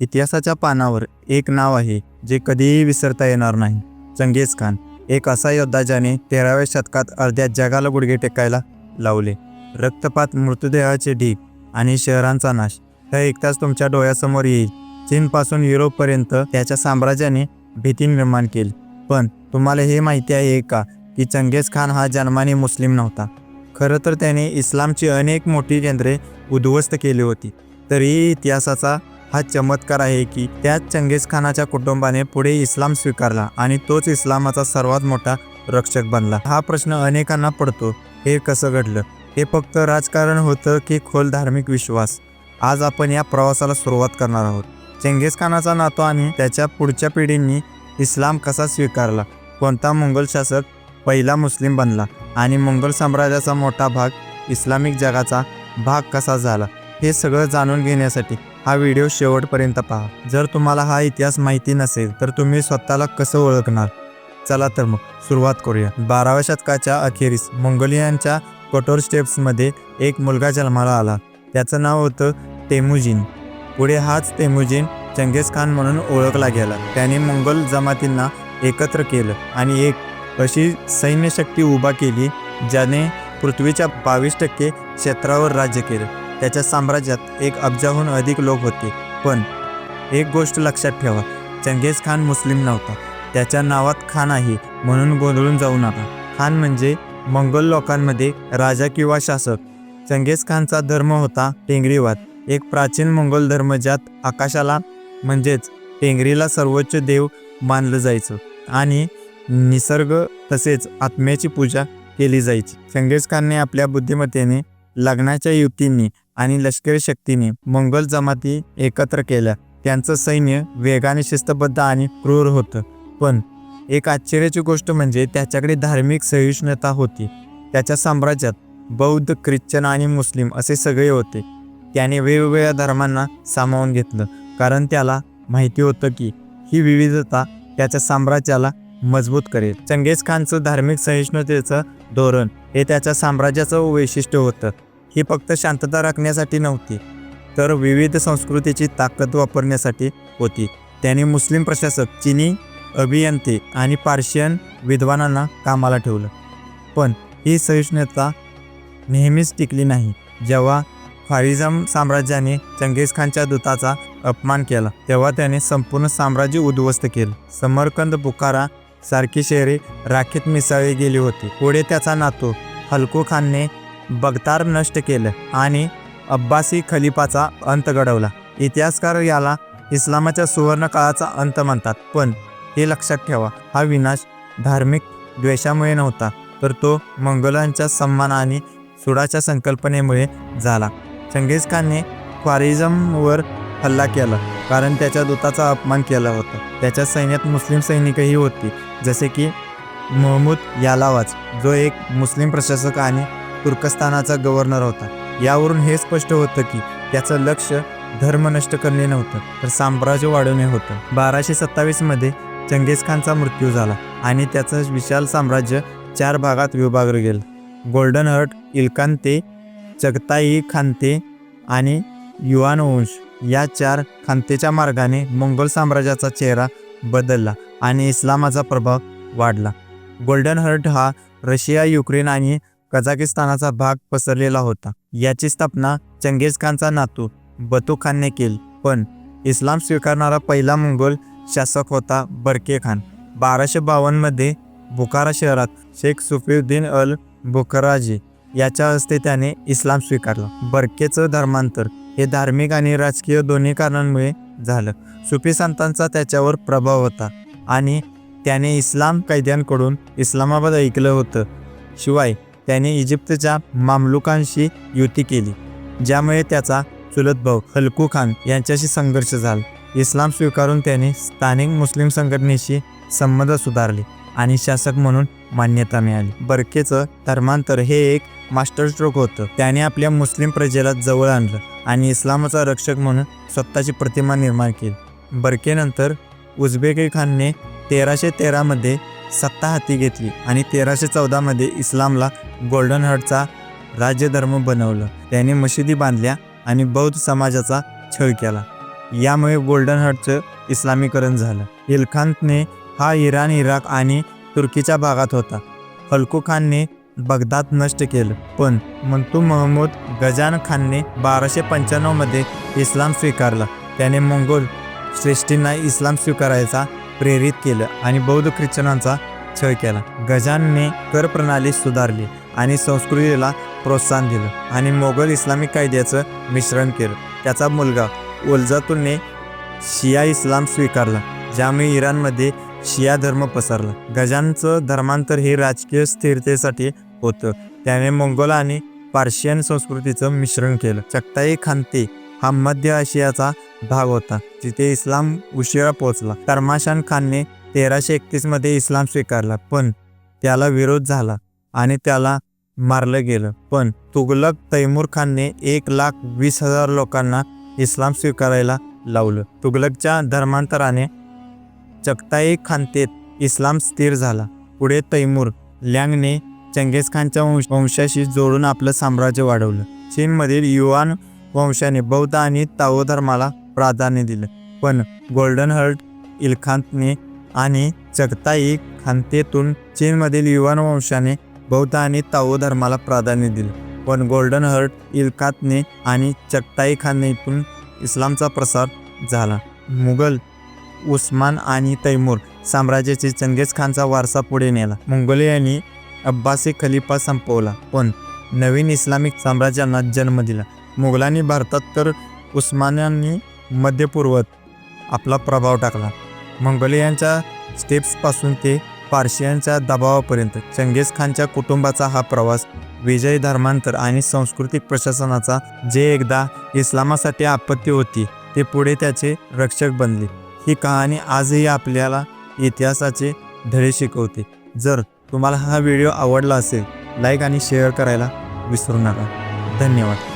इतिहासाच्या पानावर एक नाव आहे जे कधीही विसरता येणार नाही. चंगेज खान एक असा योद्धा ज्याने तेराव्या शतकात अर्ध्या जगाला गुडघे टेकायला लावले. रक्तपात मृतदेहाचे ढीग आणि शहरांचा नाश हे एकताच तुमच्या डोळ्यासमोर येईल. चीनपासून युरोपपर्यंत त्याच्या साम्राज्याने भीती निर्माण केली. पण तुम्हाला हे माहिती आहे का की चंगेज खान हा जन्माने मुस्लिम नव्हता. खरं तर त्याने इस्लामची अनेक मोठी केंद्रे उद्ध्वस्त केली होती. तरीही इतिहासाचा हा चमत्कार आहे की त्याच चंगेज खानाच्या कुटुंबाने पुढे इस्लाम स्वीकारला आणि तोच इस्लामाचा सर्वात मोठा रक्षक बनला. हा प्रश्न अनेकांना पडतो. हे कसं घडलं? हे फक्त राजकारण होतं की खोल धार्मिक विश्वास? आज आपण या प्रवासाला सुरुवात करणार आहोत. चंगेज खानाचा नातो आणि त्याच्या पुढच्या पिढींनी इस्लाम कसा स्वीकारला? कोणता मुघल शासक पहिला मुस्लिम बनला? आणि मुघल साम्राज्याचा मोठा भाग इस्लामिक जगाचा भाग कसा झाला? हे सगळं जाणून घेण्यासाठी हा व्हिडिओ शेवटपर्यंत पहा. जर तुम्हाला हा इतिहास माहिती नसेल तर तुम्ही स्वतःला कसं ओळखणार? चला तर मग सुरुवात करूया. बाराव्या शतकाच्या अखेरीस मंगोलियांच्या कठोर स्टेप्समध्ये एक मुलगा जन्माला आला. त्याचं नाव होतं तेमुजीन पुढे हाच तेमुजीन चंगेज खान म्हणून ओळखला गेला. त्याने मंगोल जमातींना एकत्र केलं आणि एक अशी सैन्यशक्ती उभा केली ज्याने पृथ्वीच्या बावीस टक्के क्षेत्रावर राज्य केलं. त्याच्या साम्राज्यात एक अब्जाहून अधिक लोक होते. पण एक गोष्ट लक्षात ठेवा चंगेज खान मुस्लिम नव्हता. त्याच्या नावात खान आहे म्हणून गोंधळून जाऊ नका. खान म्हणजे मंगोल लोकांमध्ये राजा किंवा शासक. चंगेज खानचा धर्म होता टेंगरीवाद. एक प्राचीन मंगोल धर्म ज्यात आकाशाला म्हणजेच टेंगरीला सर्वोच्च देव मानलं जायचं आणि निसर्ग तसेच आत्म्याची पूजा केली जायची. चंगेज खानने आपल्या बुद्धिमत्तेने लग्नाच्या युतींनी आणि लष्करी शक्तीने मंगोल जमाती एकत्र केल्या. त्यांचं सैन्य वेगाने शिस्तबद्ध आणि क्रूर होतं. पण एक आश्चर्याची गोष्ट म्हणजे त्याच्याकडे धार्मिक सहिष्णुता होती. त्याच्या साम्राज्यात बौद्ध ख्रिश्चन आणि मुस्लिम असे सगळे होते. त्याने वेगवेगळ्या धर्मांना सामावून घेतलं. कारण त्याला माहिती होतं की ही विविधता त्याच्या साम्राज्याला मजबूत करेल. चंगेज खानचं धार्मिक सहिष्णुतेचं धोरण हे त्याच्या साम्राज्याचं वैशिष्ट्य होतं. ही फक्त शांतता राखण्यासाठी नव्हती तर विविध संस्कृतीची ताकद वापरण्यासाठी होती. त्याने मुस्लिम प्रशासक चिनी अभियंते आणि पार्शियन विद्वानांना कामाला ठेवलं. पण ही सहिष्णुता नेहमीच टिकली नाही. जेव्हा फारिझम साम्राज्याने चंगेज खानच्या दूताचा अपमान केला तेव्हा त्याने संपूर्ण साम्राज्य उद्ध्वस्त केलं. समरकंद बुखारा सारखी शहरे राखेत मिसळली गेली होती. पुढे त्याचा नातू हलकू खानने बगतार नष्ट केलं आणि अब्बासी खलिफाचा अंत घडवला. इतिहासकार याला इस्लामाच्या सुवर्णकाळाचा अंत म्हणतात. पण हे लक्षात ठेवा हा विनाश धार्मिक द्वेषामुळे नव्हता तर तो मंगोलांच्या सन्मान आणि सुडाच्या संकल्पनेमुळे झाला. चंगेज खानने ख्वारिझमवर हल्ला केला कारण त्याच्या दूताचा अपमान केला होता. त्याच्या सैन्यात मुस्लिम सैनिकही होती जसे की महमूद यालावाज जो एक मुस्लिम प्रशासक आणि तुर्कस्तानाचा गव्हर्नर होता. यावरून हे स्पष्ट होतं की त्याचं लक्ष धर्म नष्ट करणे नव्हतं तर साम्राज्य वाढवणे होतं. बाराशे सत्तावीसमध्ये चंगेज खानचा मृत्यू झाला आणि त्याचं विशाल साम्राज्य चार भागात विभागलं गेलं. Golden horde Ilkhanate Chagatai khanate आणि युआन वंश या चार खानतेच्या मार्गाने मंगोल साम्राज्याचा चेहरा बदलला आणि इस्लामाचा प्रभाव वाढला. गोल्डन हर्ट हा रशिया युक्रेन आणि कझाकिस्तानाचा भाग पसरलेला होता. याची स्थापना चंगेज खानचा नातू बतू खानने केली. पण इस्लाम स्वीकारणारा पहिला मंगोल शासक होता बरके खान. बाराशे बावन्नमध्ये बुखारा शहरात शेख सुफीउद्दीन अल बुखराजी याच्या हस्ते त्याने इस्लाम स्वीकारला. बरकेचं धर्मांतर हे धार्मिक आणि राजकीय दोन्ही कारणांमुळे झालं. सुफी संतांचा त्याच्यावर प्रभाव होता आणि त्याने इस्लाम कैद्यांकडून इस्लामाबाद ऐकलं होतं. शिवाय त्याने इजिप्तच्या मामलुकांशी युती केली ज्यामुळे त्याचा चुलत भाऊ हलकू खान यांच्याशी संघर्ष झाला. इस्लाम स्वीकारून त्याने स्थानिक मुस्लिम संघटनेशी संबंध सुधारले आणि शासक म्हणून मान्यता मिळाली. बर्केचं धर्मांतर हे एक मास्टर स्ट्रोक होतं. त्याने आपल्या मुस्लिम प्रजेला जवळ आणलं आणि इस्लामाचा रक्षक म्हणून स्वतःची प्रतिमा निर्माण केली. बर्केनंतर उझबेकी खानने तेराशे तेरामध्ये सत्ता हाती घेतली आणि तेराशे चौदामध्ये इस्लामला गोल्डन हर्टचा राज्यधर्म बनवलं. त्याने मशिदी बांधल्या आणि बौद्ध समाजाचा छळ केला. यामुळे गोल्डन हटचं इस्लामीकरण झालं. इलखानने हा इराण इराक आणि तुर्कीच्या भागात होता. हलकू खानने बगदाद नष्ट केलं. पण मंतू महमूद गजान खानने बाराशे पंच्याण्णवमध्ये इस्लाम स्वीकारला. त्याने मंगोल श्रेष्ठींना इस्लाम स्वीकारायचा प्रेरित केलं आणि बौद्ध ख्रिश्चनांचा छळ केला. गजानने कर प्रणाली सुधारली आणि संस्कृतीला प्रोत्साहन दिलं आणि मोगल इस्लामिक कायद्याचं मिश्रण केलं. त्याचा मुलगा ओलजातूनने शिया इस्लाम स्वीकारला ज्यामुळे इराणमध्ये शिया धर्म पसरला. गजानचं धर्मांतर हे राजकीय स्थिरतेसाठी होतं. त्याने मंगोल आणि पार्शियन संस्कृतीचं मिश्रण केलं. चक्ताई खानते हा मध्य आशियाचा भाग होता. जिथे इस्लाम उशिरा पोहोचला. तरमाशान खानने तेराशे एकतीसमध्ये इस्लाम स्वीकारला पण त्याला विरोध झाला आणि त्याला मारलं गेलं. पण तुगलक तैमूर खानने एक लाख वीस हजार लोकांना इस्लाम स्वीकारायला लावलं. तुगलकच्या धर्मांतराने चगताई खानतेत इस्लाम स्थिर झाला. पुढे तैमूर लँगने चंगेज खानच्या वंश वंशाशी जोडून आपलं साम्राज्य वाढवलं. चीनमधील युवान वंशाने बौद्ध आणि ताओ धर्माला प्राधान्य दिलं. पण गोल्डन हर्ट इलखांतने आणि चगताई खांतेतून चीनमधील युवान वंशाने बौद्ध आणि ताओ धर्माला प्राधान्य दिलं. पण गोल्डन हर्ट इलखातने आणि चगताई खानेतून इस्लामचा प्रसार झाला. मुघल उस्मान आणि तैमूर साम्राज्याचे चंगेज खानचा वारसा पुढे नेला. मंगोलियांनी अब्बासी खलिफा संपवला. पण नवीन इस्लामिक साम्राज्यांना जन्म दिला. मुघलांनी भारतात तर उस्मान्यांनी मध्यपूर्वत आपला प्रभाव टाकला. मंगोलियांच्या स्टेप्सपासून ते पारशियांच्या दबावापर्यंत चंगेज खानच्या कुटुंबाचा हा प्रवास विजय धर्मांतर आणि सांस्कृतिक प्रशासनाचा जे एकदा इस्लामासाठी आपत्ती होती ते पुढे त्याचे रक्षक बनले. ही कहाणी आजही आपल्याला इतिहासाचे धडे शिकवते. जर तुम्हाला हा व्हिडिओ आवडला असेल लाईक आणि शेअर करायला विसरू नका. धन्यवाद.